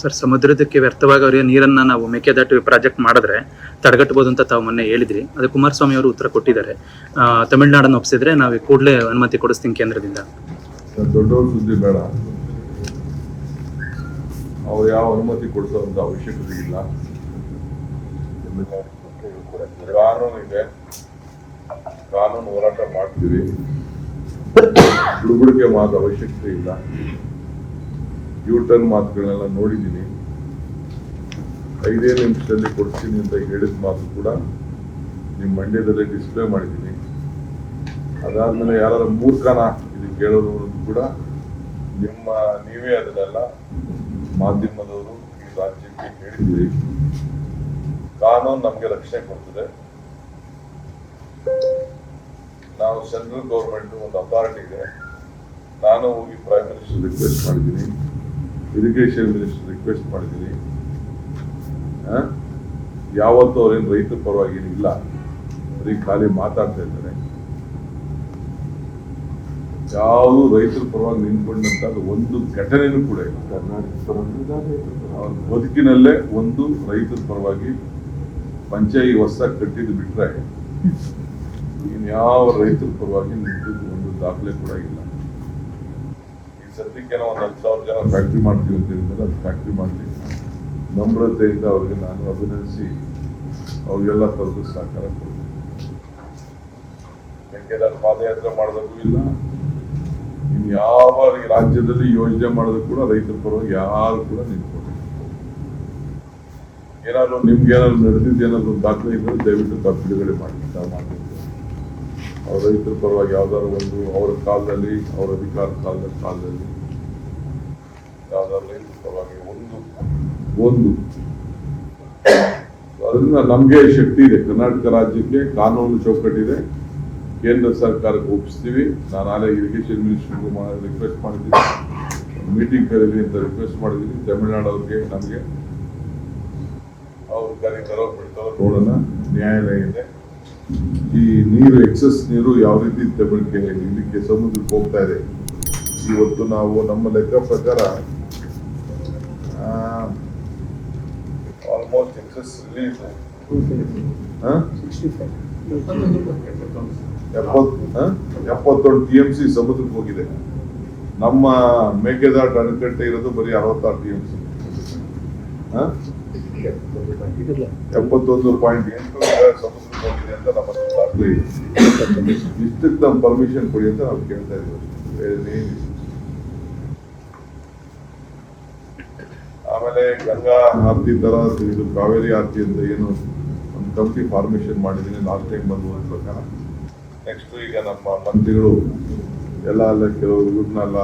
Sir, ಸಮುದ್ರದಕ್ಕೆ ವ್ಯರ್ಥವಾಗಿ ನೀರನ್ನ ನಾವು ಮೇಕೆದಾಟು ಪ್ರಾಜೆಕ್ಟ್ ಮಾಡಿದ್ರೆ ತಡೆಗಟ್ಟಬಹುದು ಅಂತ ತಾವು ಮೊನ್ನೆ ಹೇಳಿದ್ರಿ. ಅದು ಕುಮಾರಸ್ವಾಮಿ ಅವರು ಉತ್ತರ ಕೊಟ್ಟಿದ್ದಾರೆ. ತಮಿಳುನಾಡನ್ನು ಒಪ್ಪಿಸಿದ್ರೆ ನಾವು ಕೂಡಲೇ ಅನುಮತಿ ಕೊಡಿಸ್ತೀನಿ ಕೇಂದ್ರದಿಂದ. ಸುದ್ದಿ ಬೇಡ. ಅವ್ರು ಯಾವ ಅನುಮತಿ ಕೊಡಿಸೋಂಥ ಅವಶ್ಯಕತೆ ಇಲ್ಲ. ಕಾನೂನು ಇದೆ. ಕಾನೂನು ಹೋರಾಟ ಮಾಡ್ತೀವಿ. ಬುಡುಬುಡಿಕೆ ಮಾತು ಅವಶ್ಯಕತೆ ಇಲ್ಲ. ಯೂ ಟರ್ನ್ ಮಾತುಗಳನ್ನೆಲ್ಲ ನೋಡಿದ್ದೀನಿ. ಐದೇ ನಿಮಿಷದಲ್ಲಿ ಕೊಡ್ತೀನಿ ಅಂತ ಹೇಳಿದ ಮಾತು ಕೂಡ ನಿಮ್ಮ ಮಂಡ್ಯದಲ್ಲೇ ಡಿಸ್ಪ್ಲೇ ಮಾಡಿದ್ದೀನಿ. ಅದಾದ್ಮೇಲೆ ಯಾರಾದ್ರೂ ಮೂರ್ಖನ ಇದು ಕೇಳೋದು ಕೂಡ ನಿಮ್ಮ, ನೀವೇ ಅದನ್ನೆಲ್ಲ ಮಾಧ್ಯಮದವರು ಈ ರಾಜ್ಯಕ್ಕೆ ಹೇಳಿದ್ದೀರಿ. ಕಾನೂನು ನಮಗೆ ರಕ್ಷಣೆ ಕೊಡ್ತದೆ. ನಾವು ಸೆಂಟ್ರಲ್ ಗೌರ್ಮೆಂಟ್ ಒಂದು ಅಥಾರಿಟಿ ಇದೆ. ನಾನು ಹೋಗಿ ಪ್ರೈಮ್ ಮಿನಿಸ್ಟರ್ ರಿಕ್ವೆಸ್ಟ್ ಮಾಡಿದ್ದೀನಿ. ಇರಿಗೇಷನ್ ಮಿನಿಸ್ಟರ್ ರಿಕ್ವೆಸ್ಟ್ ಮಾಡಿದ್ದೀನಿ? ಯಾವತ್ತೂ ಅವ್ರೇನು ರೈತರ ಪರವಾಗಿ ಇಲ್ಲ ಬರೀ ಖಾಲಿ ಮಾತಾಡ್ತಾ ಇದ್ದಾರೆ. ಯಾವುದು ರೈತರ ಪರವಾಗಿ ನಿಂತ್ಕೊಂಡಂತ ಒಂದು ಘಟನೆನೂ ಕೂಡ ಇಲ್ಲ. ಕರ್ನಾಟಕ ಬದುಕಿನಲ್ಲೇ ಒಂದು ರೈತರ ಪರವಾಗಿ ಪಂಚಾಯಿ ಹೊಸ ಕಟ್ಟಿದ್ದು ಬಿಟ್ರೆ ಇನ್ಯಾವ ರೈತರ ಪರವಾಗಿ ನಿಂತಿದ್ದು ಒಂದು ದಾಖಲೆ ಕೂಡ ಇಲ್ಲ. ಸದ್ಯಕ್ಕೆ ಒಂದು ಹತ್ತು ಸಾವಿರ ಜನ ಫ್ಯಾಕ್ಟ್ರಿ ಮಾಡ್ತೀವಿ ಅಂತ ಹೇಳಿದ್ರೆ ಅದು ಫ್ಯಾಕ್ಟ್ರಿ ಮಾಡ್ತೀವಿ. ನಮ್ರತೆಯಿಂದ ಅವ್ರಿಗೆ ನಾನು ಅಭಿನಂದಿಸಿ ಅವ್ರಿಗೆಲ್ಲ ತರದು ಸಹಕಾರ ಕೊಡ್ತೀನಿ. ಮೇಕೆದಾಟು ಪಾದಯಾತ್ರೆ ಮಾಡೋದಕ್ಕೂ ಇಲ್ಲ. ಇನ್ನು ಯಾವ ರಾಜ್ಯದಲ್ಲಿ ಯೋಜನೆ ಮಾಡೋದಕ್ಕೂ ಕೂಡ ರೈತರ ಪರವಾಗಿ ಯಾರು ಕೂಡ ನಿಂತ್ಕೊಂಡಿಲ್ಲ ಏನಾದ್ರು ನಿಮ್ಗೆ ಏನಾದ್ರು ನಡೆದಿದ್ದು ಏನಾದ್ರು ದಾಖಲೆ ಇದ್ರೆ ದಯವಿಟ್ಟು ತಾವು ಬಿಡುಗಡೆ ಮಾಡಿ ಮಾಡ್ಬೇಕು. ರೈತರ ಪರವಾಗಿ ಯಾವ್ದಾದ್ರು ಒಂದು ಅವರ ಕಾಲದಲ್ಲಿ, ಅವರ ಅಧಿಕಾರ ಕಾಲದ ಕಾಲದಲ್ಲಿ ಯಾವ್ದಾದ್ರು ರೈತರ ಪರವಾಗಿ ಒಂದು ಒಂದು. ಅದರಿಂದ ನಮ್ಗೆ ಶಕ್ತಿ ಇದೆ. ಕರ್ನಾಟಕ ರಾಜ್ಯಕ್ಕೆ ಕಾನೂನು ಚೌಕಟ್ಟಿದೆ ಕೇಂದ್ರ ಸರ್ಕಾರಕ್ಕೆ ಒಪ್ಪಿಸ್ತೀವಿ. ನಾನು ಆಲೇ ಇರಿಗೇಷನ್ ಮಿನಿಸ್ಟರ್ ರಿಕ್ವೆಸ್ಟ್ ಮಾಡಿದ್ದೀನಿ. ಮೀಟಿಂಗ್ ಕರೀಲಿ ಅಂತ ರಿಕ್ವೆಸ್ಟ್ ಮಾಡಿದ್ದೀನಿ. ತಮಿಳುನಾಡು ಅವ್ರಿಗೆ, ನಮಗೆ. ಅವ್ರು ಕರೀತಾರೋ ಬಿಡ್ತಾರೋ ನೋಡೋಣ. ನ್ಯಾಯಾಲಯ ಇದೆ. ಈ ನೀರು ಎಕ್ಸಸ್ ನೀರು ಯಾವ ರೀತಿ ತಮಿಳಿಗೆ ಇಲ್ಲಿಗೆ ಸಮುದ್ರಕ್ಕೆ ಹೋಗ್ತಾ ಇದೆ? ಇವತ್ತು ನಾವು ನಮ್ಮ ಲೆಕ್ಕ ಪ್ರಕಾರ ಆಲ್ಮೋಸ್ಟ್ ಎಕ್ಸಸ್ ಎಪ್ಪತ್ತೊಂದು ಟಿ ಎಂ ಸಿ ಸಮುದ್ರಕ್ಕೆ ಹೋಗಿದೆ. ನಮ್ಮ ಮೇಕೆದಾಟ ಅಣೆಕಟ್ಟೆ ಇರೋದು ಬರೀ ಅರವತ್ತಾರು ಟಿ ಎಂ ಸಿ ಎಪ್ಪತ್ತೊಂದು ಪಾಯಿಂಟ್ ಎಂಟು ನಮ್ಮ ಪರ್ಮಿಷನ್ ಕೊಡಿ ಅಂತ ನಾವು ಕೇಳ್ತಾ ಇದ್ದೀವಿ. ಆಮೇಲೆ ಗಂಗಾ ಆರತಿ ತರ ಇದು ಕಾವೇರಿ ಆರತಿ ಅಂತ ಏನು ಒಂದು ಕಂಪ್ನಿ ಫಾರ್ಮೇಶನ್ ಮಾಡಿದ್ದೀನಿ ಲಾಸ್ಟ್ ಟೈಮ್ ಬಂದು ಹೋದ ಪ್ರಕಾರ. ನೆಕ್ಸ್ಟ್ ಈಗ ನಮ್ಮ ಮಂತ್ರಿಗಳು ಎಲ್ಲ ಅಲ್ಲ ಕೆಲವು ಇವ್ರನ್ನೆಲ್ಲ